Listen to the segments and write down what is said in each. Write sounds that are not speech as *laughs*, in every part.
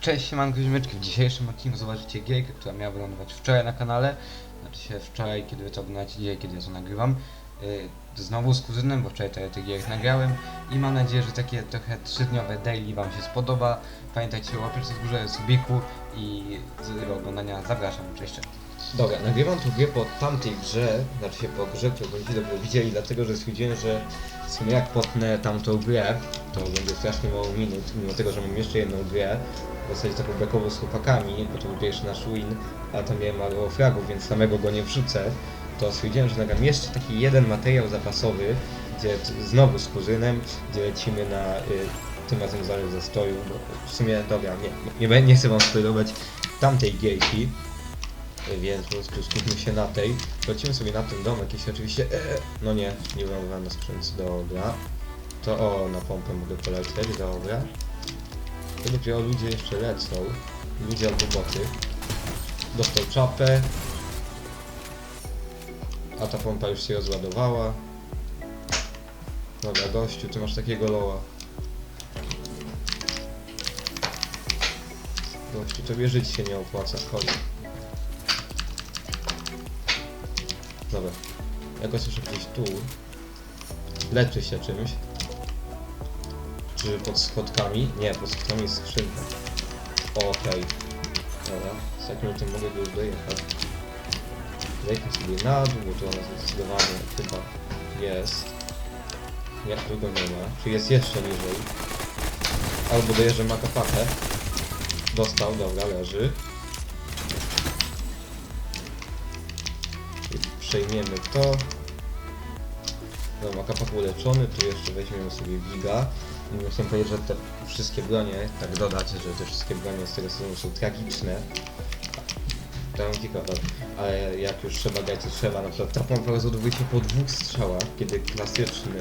Cześć, siemanko ziomeczki. W dzisiejszym odcinku zobaczycie gierkę, która miała wylądować wczoraj na kanale. Znaczy się wczoraj, kiedy wy to oglądacie, kiedy ja to nagrywam. Yy, znowu z kuzynem, bo wczoraj tyle tych gierek nagrałem. I mam nadzieję, że takie trochę trzydniowe daily wam się spodoba. Pamiętajcie o łapeczce w górze, subiku i z oglądania zapraszam. Cześć. Dobra, nagrywam tu grę po tamtej grze, znaczy się po grze, którą będziecie dobrze widzieli, dlatego że stwierdziłem, że w sumie jak potnę tamtą grę, to będzie strasznie mało minut, mimo tego, że mam jeszcze jedną grę, w zasadzie taką bekową z chłopakami, bo to był pierwszy nasz win, a tam miałem mało fragów, więc samego go nie wrzucę, to stwierdziłem, że nagram jeszcze taki jeden materiał zapasowy, gdzie znowu z kuzynem, gdzie lecimy na, y, tym razem zaraz ze stoju, bo w sumie, dobra, nie, nie, nie, chcę wam spoilować tamtej gierki, więc po prostu skupmy się na tej. Lecimy sobie na ten domek, jeśli oczywiście... E, no nie, nie mam na sprzęt, dobra. To o, na pompę mogę polecieć, dobra. To dopiero ludzie jeszcze lecą. Ludzie albo boty. Dostał czapę. A ta pompa już się rozładowała. Dobra, gościu, ty masz takiego loła. Gościu, tobie żyć się nie opłaca, chodź. Dobra. Ja go słyszę gdzieś tu. Leczy się czymś. Czy pod schodkami? Nie, pod schodkami jest skrzynka. Okej. Dobra. Z takim minuty mogę już dojechać. Zejdę sobie na dół, bo tu ona zdecydowanie chyba jest. Jak tu nie ma. Czy jest jeszcze niżej? Albo dojeżdżę makapachę. Dostał, dobra, leży. przejmiemy to. Dobra, kapak uleczony, tu jeszcze weźmiemy sobie Giga. I muszę powiedzieć, że te wszystkie bronie, tak dodać, że te wszystkie bronie z tego sezonu są tragiczne. Lat, ale jak już trzeba grać, to trzeba. Na przykład ta pompa rozładowuje po dwóch strzałach, kiedy klasyczny,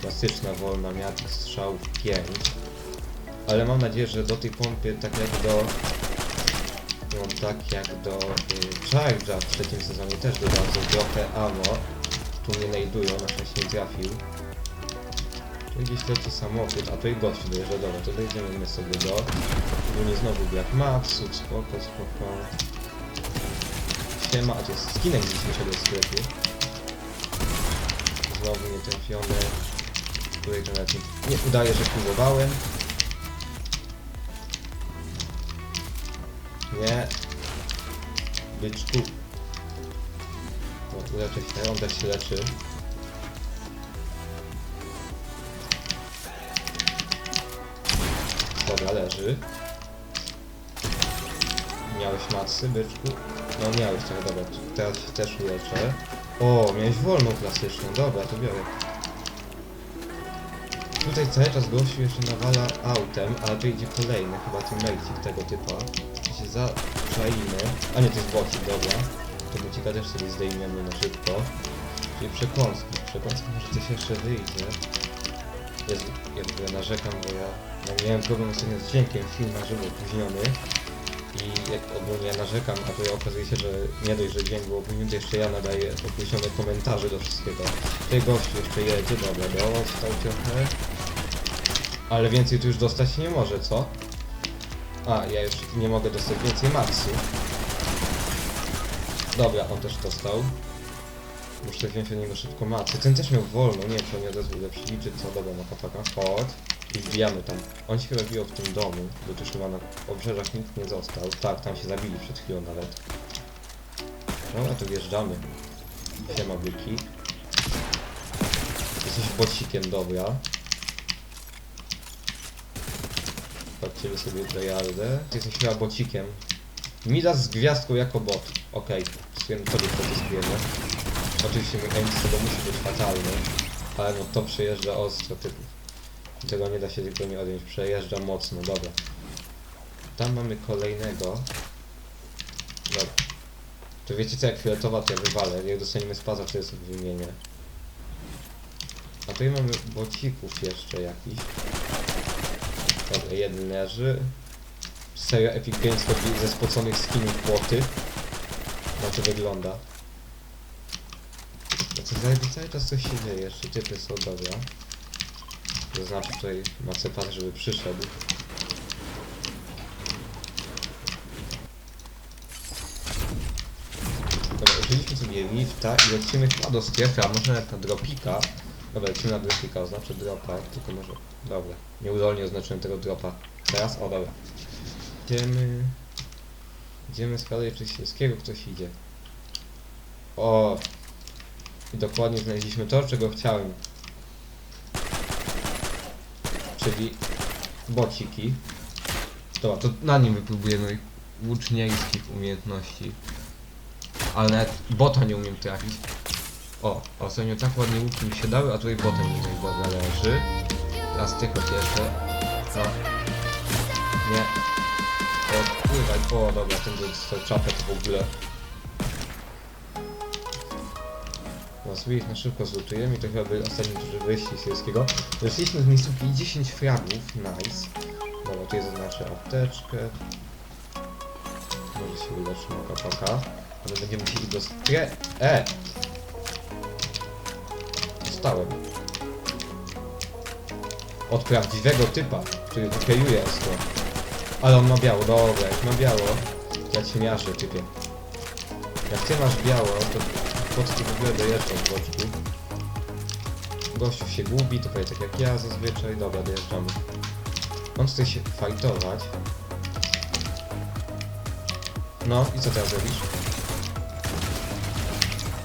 klasyczna wolna miała tych strzałów 5. Ale mam nadzieję, że do tej pompy, tak jak do no tak jak do y, Charge'a w trzecim sezonie też dodadzą trochę ammo. Tu nie znajdują, na szczęście nie trafił. Tu gdzieś leci samochód, a tu i gościu dojeżdża, dobra, to dojedziemy sobie do... Tu nie znowu Black Maxu, spoko, spoko. Siema, a to jest skinek gdzieś musiał do sklepu. Znowu nie trafione. Tutaj to nawet nie, nie udaje, że próbowałem. Nie. Byczku. O, uleczę się, on też się leczy. Dobra, leży. Miałeś macy, byczku? No miałeś tak, dobra, teraz też uleczę. O, miałeś wolną klasyczną, dobra, to biorę. Tutaj cały czas gościu jeszcze nawala autem, ale tu idzie kolejny, chyba teammate'ik tego typa. się zaczaimy. A nie, to jest bocik, dobra. To bocika też sobie zdejmiemy na szybko. Czyli przekąski. Przekąski może coś jeszcze wyjdzie. Jezu, ja w ogóle narzekam, bo ja no, miałem problem z dźwiękiem, film na opóźniony. I jak ogólnie ja narzekam, a tutaj okazuje się, że nie dość, że dźwięk był opóźniony, to jeszcze ja nadaję opóźnione komentarze do wszystkiego. Tutaj gościu jeszcze jedzie, dobra, dostał trochę. Ale więcej tu już dostać nie może, co? A, ja już nie mogę dostać więcej maksu. Dobra, on też dostał. Muszę wziąć od niego szybko macy. Ten też miał wolno, nie wiem czy on nie odezwał lepszy czy co. Dobra, ma kapaka, chodź. I wbijamy tam. On się chyba w tym domu, bo tu chyba na obrzeżach nikt nie został. Tak, tam się zabili przed chwilą nawet. Dobra, tu wjeżdżamy. Siema byki. Jesteś bocikiem, dobra. Patrzcie sobie Treyardę. Ty jesteś chyba bocikiem. Midas z gwiazdką jako bot. Okej, okay. tobie protestujemy. Oczywiście mój z tego musi być fatalny. Ale no to przejeżdża ostro typów. Tego nie da się tylko nie odjąć. Przejeżdża mocno, dobra. Tam mamy kolejnego. Dobra. To wiecie co, jak fioletowa to ja wywalę. Jak dostaniemy spaza, to jest wymienię. A tutaj mamy bocików jeszcze jakiś. Dobra, jeden leży. Serio Epic Games robi ze spoconych skinów płoty. Na to wygląda. Cały, cały czas coś się dzieje, jeszcze typy są dobra. Zaznaczę tutaj macepan, żeby przyszedł. Dobra, użyliśmy sobie lifta i lecimy chyba do strefy, a może nawet na dropika. Dobra, lecimy na dropika, oznaczę dropa, tylko może... Dobra, nieudolnie oznaczyłem tego dropa. Teraz? O, dobra. Idziemy... Idziemy z kolei Przysielskiego, ktoś idzie. O! I dokładnie znaleźliśmy to, czego chciałem. Czyli bociki. Dobra, to na nim wypróbuję moich łuczniejskich umiejętności. Ale nawet bota nie umiem trafić. O, ostatnio tak ładnie łuki mi się dały, a tutaj bota nie tutaj dobra leży. Teraz ty chodź jeszcze. No. Nie. Odpływaj. O, dobra, ten dostał czapę w ogóle. Sobie ich na szybko zlutujemy i to chyba był ostatni duży wyjście z Sierskiego. Weszliśmy z miejscówki 10 fragów, nice. Dobra, tu jest zaznaczę apteczkę. Może się uleczymy kapaka. Ale będziemy musieli do stre... E! Dostałem. Od prawdziwego typa, który hokejuje ostro. Ale on ma biało, dobra, jak ma biało, to ja cię miażdżę, typie. Jak ty masz biało, to ty w ogóle dojeżdżasz w boczku? Gościu się gubi, powie tak jak ja zazwyczaj. Dobra, dojeżdżamy. On chce się fajtować. No, i co teraz robisz?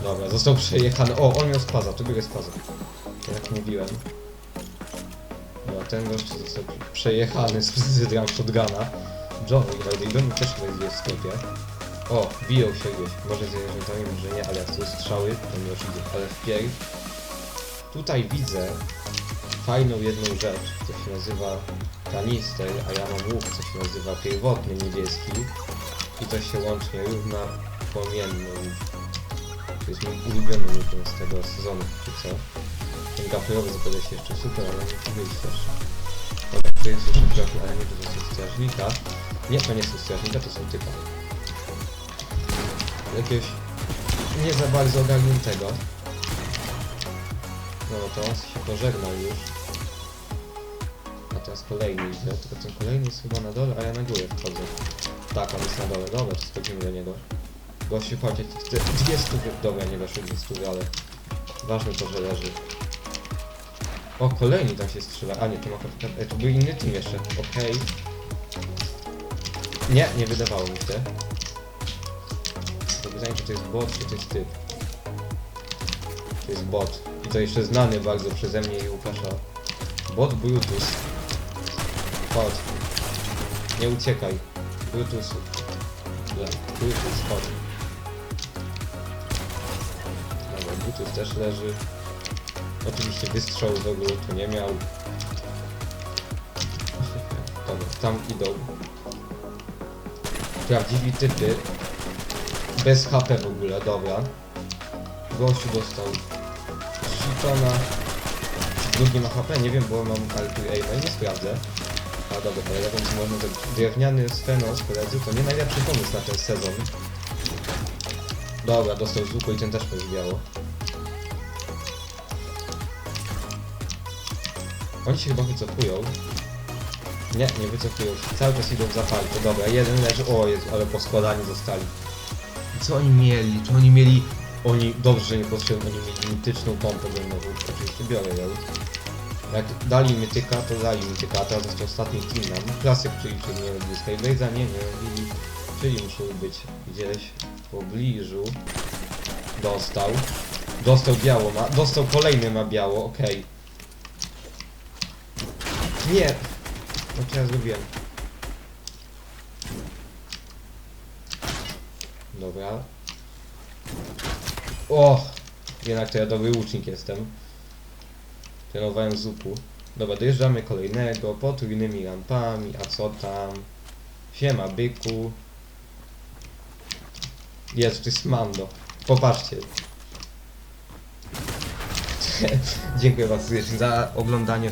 Dobra, został przejechany. O, on miał spaza, tu biorę spaza. Jak mówiłem. Dobra, ten gość został przejechany z, z shotguna. John i Raven też jest w sklepie. O, biją się gdzieś. Może z zwierzętami, może nie, ale jak są strzały, to nie oczywiście. Ale wpierw tutaj widzę fajną jedną rzecz, co się nazywa kanister, a ja mam łuk, co się nazywa pierwotny niebieski i to się łącznie równa płomienny łuk. To jest mój ulubiony łuk z tego sezonu, czy co. Ten gaperowy zapowiada się jeszcze super, ale nie musi wyjść też. Dobra, to jest jeszcze gapy, ale nie to są strażnika. Nie, to nie są strażnika, to są typa. Jakiegoś nie za bardzo ogarniętego. No to się pożegnał już. A teraz kolejny idzie, tylko ten kolejny jest chyba na dole, a ja na górę wchodzę. Tak, on jest na dole, dobra, schodzimy do niego. Gościu, dwie stówy, dobra, nie dwie stówy, ale ważne to, że leży. O, kolejny tam się strzela, a nie, to ma e, to był inny team jeszcze, okej. Nie, nie wydawało mi się. Pytanie, czy to jest bot, czy to jest typ. To jest bot. I to jeszcze znany bardzo przeze mnie i Łukasza. Bot Brutus. Chodź. Nie uciekaj. Brutus. Brutus, chodź. Dobra, Brutus też leży. Oczywiście wystrzału w ogóle tu nie miał. *laughs* Dobra, tam idą. Prawdziwi typy. Bez HP w ogóle, dobra. Gościu dostał Shitona. Czy drugi ma HP? Nie wiem, bo mam Alpy Aim, nie sprawdzę. A dobra, ale jak można zrobić. Drewniany Sfenos, koledzy, to nie najlepszy pomysł na ten sezon. Dobra, dostał z i ten też pozbiało. Oni się chyba wycofują. Nie, nie wycofują się. Cały czas idą w zapalce. Dobra, jeden leży. O Jezu, ale poskładani zostali. Co oni mieli? Czy oni mieli... Oni... Dobrze, że nie potrzebują. Oni mieli mityczną pompę górnową. Oczywiście biorę ją. Jak dali mityka, to dali mityka, a teraz jest to ostatni nam. Klasyk, czyli, czyli nie robili Skyblaze'a, nie, robili. Czyli musiał być gdzieś w pobliżu. Dostał. Dostał biało ma. Dostał kolejny ma biało, okej. Nie! No co ja zrobiłem? Dobra. O! Jednak to ja dobry łucznik jestem. Trenowałem z łuku. Dobra, dojeżdżamy kolejnego, potrójnymi rampami, a co tam? Siema, byku. Jest, to jest Mando. Popatrzcie. *laughs* Dziękuję serdecznie za oglądanie.